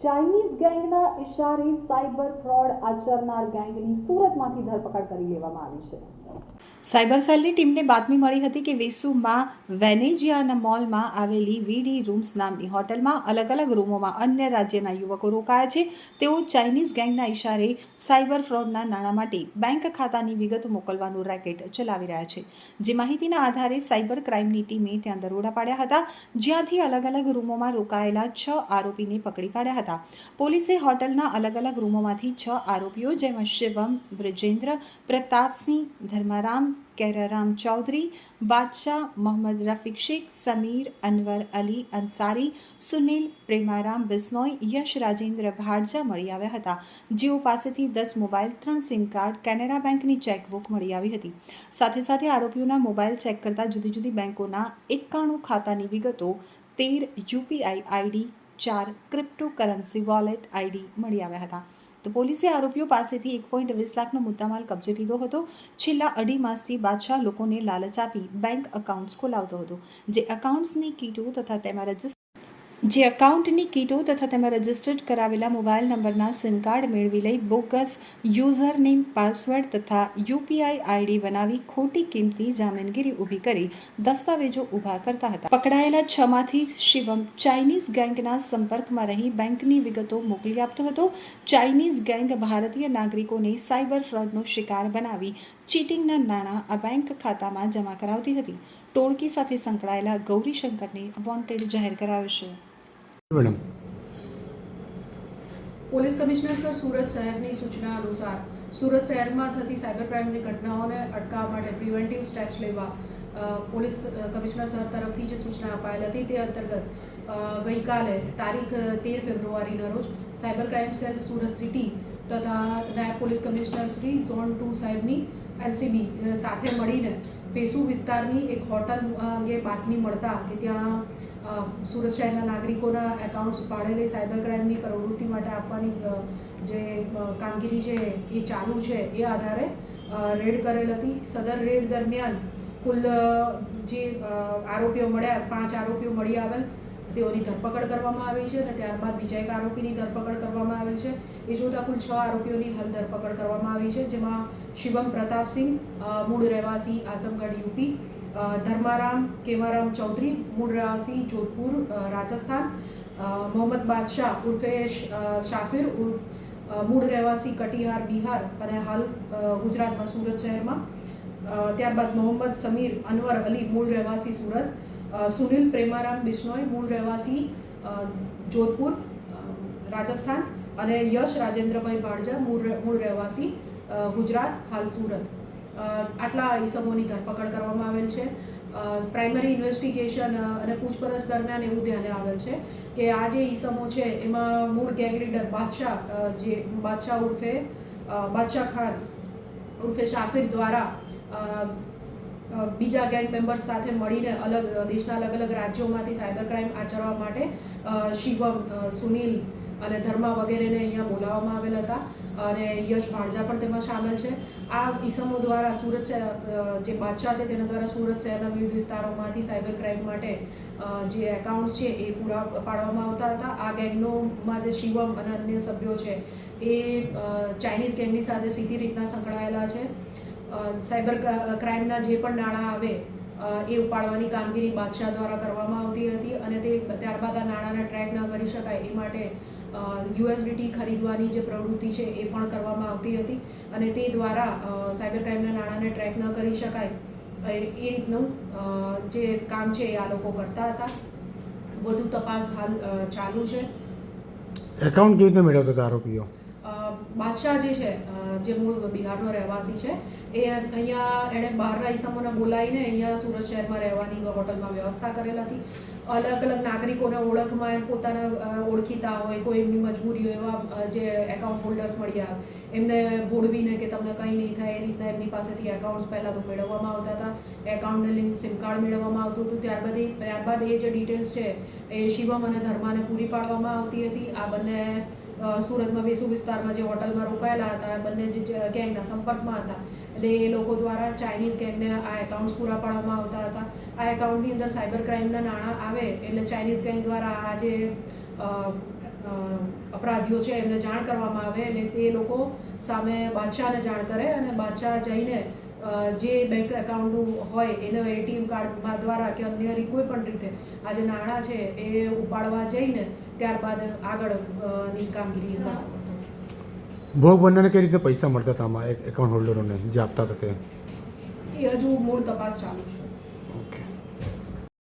Chinese ગેંગના ઇશારે cyber fraud આચરનાર ગેંગની સુરતમાંથી ધરપકડ કરી લેવામાં આવી છે. સાયબર સેલની ટીમને બાતમી મળી હતી કે વેસુમાં વેનેજિયાના મોલમાં આવેલી વીડી રૂમ્સ નામની હોટલમાં અલગ અલગ રૂમોમાં અન્ય રાજ્યના યુવકો રોકાયા છે. તેઓ ચાઇનીઝ ગેંગના ઇશારે સાયબર ફ્રોડના નાણાં માટે બેંક ખાતાની વિગતો મોકલવાનું રેકેટ ચલાવી રહ્યા છે. જે માહિતીના આધારે સાયબર ક્રાઇમની ટીમે ત્યાં દરોડા પાડ્યા હતા, જ્યાંથી અલગ અલગ રૂમોમાં રોકાયેલા છ આરોપીને પકડી પાડ્યા હતા. પોલીસે હોટલના અલગ અલગ રૂમોમાંથી છ આરોપીઓ, જેમાં શિવમ, બ્રજેન્દ્ર, પ્રતાપસિંહ ધર્મારામ કેરારામ ચૌધરી બાદશાહ મોહમ્મદ રફીક શેખ સમીર અનવર અલી અંસારી સુનિલ પ્રેમારામ બિસ્નોય યશ રાજેન્દ્ર ભાડજા મળી આવ્યા હતા. જેઓ પાસેથી દસ મોબાઈલ, ત્રણ સિમ કાર્ડ, કેનેરા બેંકની ચેકબુક મળી આવી હતી. સાથે સાથે આરોપીઓના મોબાઈલ ચેક કરતા જુદી જુદી બેંકોના એકાણું ખાતાની વિગતો, તેર યુપીઆઈ આઈડી ચાર ક્રિપ્ટો કરન્સી વોલેટ આઈડી મળી આવ્યા હતા. તો પોલીસે આરોપીઓ પાસેથી એક પોઈન્ટ વીસ લાખનો મુદ્દામાલ કબજે લીધો હતો. છેલ્લા અઢી માસથી બાદશાહ લોકોને લાલચ આપી બેંક અકાઉન્ટ્સ ખોલાવતો હતો. જે અકાઉન્ટ્સની કીટો તથા તેમાં રજિસ્ટર જે અકાઉન્ટની કીટો તથા તેમાં રજિસ્ટર્ડ કરાવેલા મોબાઈલ નંબરના સિમ કાર્ડ મેળવી લઈ બોગસ યુઝર નેમ પાસવર્ડ તથા યુપીઆઈ આઈડી બનાવી ખોટી કિંમતી જામીનગીરી ઊભી કરી દસ્તાવેજો ઊભા કરતા હતા. પકડાયેલા છમાંથી શિવમ ચાઇનીઝ ગેંગના સંપર્કમાં રહી બેંકની વિગતો મોકલી આપતો હતો. ચાઇનીઝ ગેંગ ભારતીય નાગરિકોને સાયબર ફ્રોડનો શિકાર બનાવી ચીટિંગના નાણાં આ બેંક ખાતામાં જમા કરાવતી હતી. ટોળકી સાથે સંકળાયેલા ગૌરીશંકરને વોન્ટેડ જાહેર કરાયો છે. Madam. Police commissioner sir, Surat શહેરની સૂચના અનુસાર, સુરત શહેરમાં થતી સાયબર ક્રાઇમની ઘટનાઓને અટકાવવા માટે પ્રિવેન્ટિવ સ્ટેપ્સ લેવા પોલીસ કમિશનર સર તરફથી જે સૂચના અપાયેલ હતી તે અંતર્ગત ગઈકાલે તારીખ તેર ફેબ્રુઆરીના રોજ cyber crime cell Surat city તથા નાયબ police commissioner Shri zone two સાહેબની એલસીબી સાથે મળીને પેસુ વિસ્તારની એક હોટલ અંગે બાતમી મળતા કે ત્યાં સુરત શહેરના નાગરિકોના એકાઉન્ટ્સ પાડેલી સાયબર ક્રાઇમની પ્રવૃત્તિ માટે આપવાની જે કામગીરી છે એ ચાલુ છે એ આધારે રેડ કરેલ હતી. સદર રેડ દરમિયાન કુલ જે આરોપીઓ મળ્યા, પાંચ આરોપીઓ મળી આવેલ. તેઓની ધરપકડ કરવામાં આવી છે અને ત્યારબાદ બીજા એક આરોપીની ધરપકડ કરવામાં આવેલ છે. એ જોતાં કુલ છ આરોપીઓની હાલ ધરપકડ કરવામાં આવી છે, જેમાં શિવમ પ્રતાપસિંહ મૂળ રહેવાસી આઝમગઢ યુપી ધર્મારામ કેમારામ ચૌધરી મૂળ રહેવાસી જોધપુર રાજસ્થાન મોહમ્મદ બાદશાહ, ઉર્ફે શાફિર મૂળ રહેવાસી કટિહાર, બિહાર અને હાલ ગુજરાતમાં સુરત શહેરમાં. ત્યારબાદ મોહમ્મદ સમીર, અનવર અલી, મૂળ રહેવાસી સુરત. સુનિલ પ્રેમારામ બિશ્નોઈ, મૂળ રહેવાસી જોધપુર રાજસ્થાન. અને યશ રાજેન્દ્રભાઈ ભાડજા, મૂળ મૂળ રહેવાસી ગુજરાત, હાલ સુરત. આટલા ઈસમોની ધરપકડ કરવામાં આવેલ છે. પ્રાઇમરી ઇન્વેસ્ટિગેશન અને પૂછપરછ દરમિયાન એવું ધ્યાને આવેલ છે કે આ જે ઈસમો છે, એમાં મૂળ ગેંગ લીડર બાદશાહ જે બાદશાહ ઉર્ફે બાદશાહ ખાન ઉર્ફે શાફિર દ્વારા બીજા ગેંગ મેમ્બર્સ સાથે મળીને અલગ દેશના અલગ અલગ રાજ્યોમાંથી સાયબર ક્રાઇમ આચરવા માટે શિવમ સુનિલ અને ધર્મા વગેરેને અહીંયા બોલાવવામાં આવેલ હતા. અને યશ ભાણજા પણ તેમાં સામેલ છે. આ ઈસમો દ્વારા સુરત જે બાદશાહ છે તેના દ્વારા સુરત શહેરના વિવિધ વિસ્તારોમાંથી સાયબર ક્રાઇમ માટે જે એકાઉન્ટ્સ છે એ પૂરા પાડવામાં આવતા હતા. આ ગેંગનોમાં જે શિવમ અને અન્ય સભ્યો છે એ ચાઇનીઝ ગેંગની સાથે સીધી રીતના સંકળાયેલા છે. સાયબર ક્રાઇમના જે પણ નાણાં આવે એ ઉપાડવાની કામગીરી બાદશાહ દ્વારા કરવામાં આવતી હતી અને તે ત્યારબાદ આ નાણાંના ટ્રેક ન કરી શકાય એ માટે યુએસડીટી ખરીદવાની જે પ્રવૃત્તિ છે એ પણ કરવામાં આવતી હતી અને તે દ્વારા સાયબર ક્રાઇમના નાણાંને ટ્રેક ન કરી શકાય. એ રીતનું જે કામ છે એ આ લોકો કરતા હતા. વધુ તપાસ હાલ ચાલુ છે. એકાઉન્ટ કેવી રીતે મેળવતા આરોપીઓ? બાદશાહ જે છે જે મૂળ બિહારનો રહેવાસી છે, એ અહીંયા એણે બહારના ઈસમોને બોલાવીને અહીંયા સુરત શહેરમાં રહેવાની હોટલમાં વ્યવસ્થા કરેલ હતી. અલગ અલગ નાગરિકોને ઓળખમાં એમ પોતાના ઓળખીતા હોય, કોઈ એમની મજબૂરી હોય એવા જે એકાઉન્ટ હોલ્ડર્સ મળ્યા એમને ભોળવીને કે તમને કંઈ નહીં થાય, એ રીતના એમની પાસેથી એકાઉન્ટ્સ પહેલાં તો મેળવવામાં આવતા હતા. એકાઉન્ટને લિંક સિમ કાર્ડ મેળવવામાં આવતું હતું. ત્યારબાદ એ ત્યારબાદ એ જે ડિટેલ્સ છે, એ શિવમ અને ધર્માને પૂરી પાડવામાં આવતી હતી. આ બંને સુરતમાં વેસુ વિસ્તારમાં જે હોટલમાં રોકાયેલા હતા, બંને જે ગેંગના સંપર્કમાં હતા. એટલે એ લોકો દ્વારા ચાઇનીઝ ગેંગને આ એકાઉન્ટ્સ પૂરા પાડવામાં આવતા હતા. આ એકાઉન્ટની અંદર સાયબર ક્રાઇમના નાણાં આવે એટલે ચાઇનીઝ ગેંગ દ્વારા આ જે અપરાધીઓ છે એમને જાણ કરવામાં આવે અને તે લોકો સામે બાદશાહને જાણ કરે અને બાદશાહ જઈને જે બેંક એકાઉન્ટનું હોય એનો એટીએમ કાર્ડ દ્વારા કે અન્ય કોઈ પણ રીતે આ જે નાણાં છે એ ઉપાડવા જઈને ત્યારબાદ આગળની કામગીરી કરતો ભોગ બંનેને કઈ રીતે પૈસા મળતા હતા આમાં એકાઉન્ટ હોલ્ડરોને જે આપતા હતા તે? એ હજુ મૂળ તપાસ ચાલુ છે.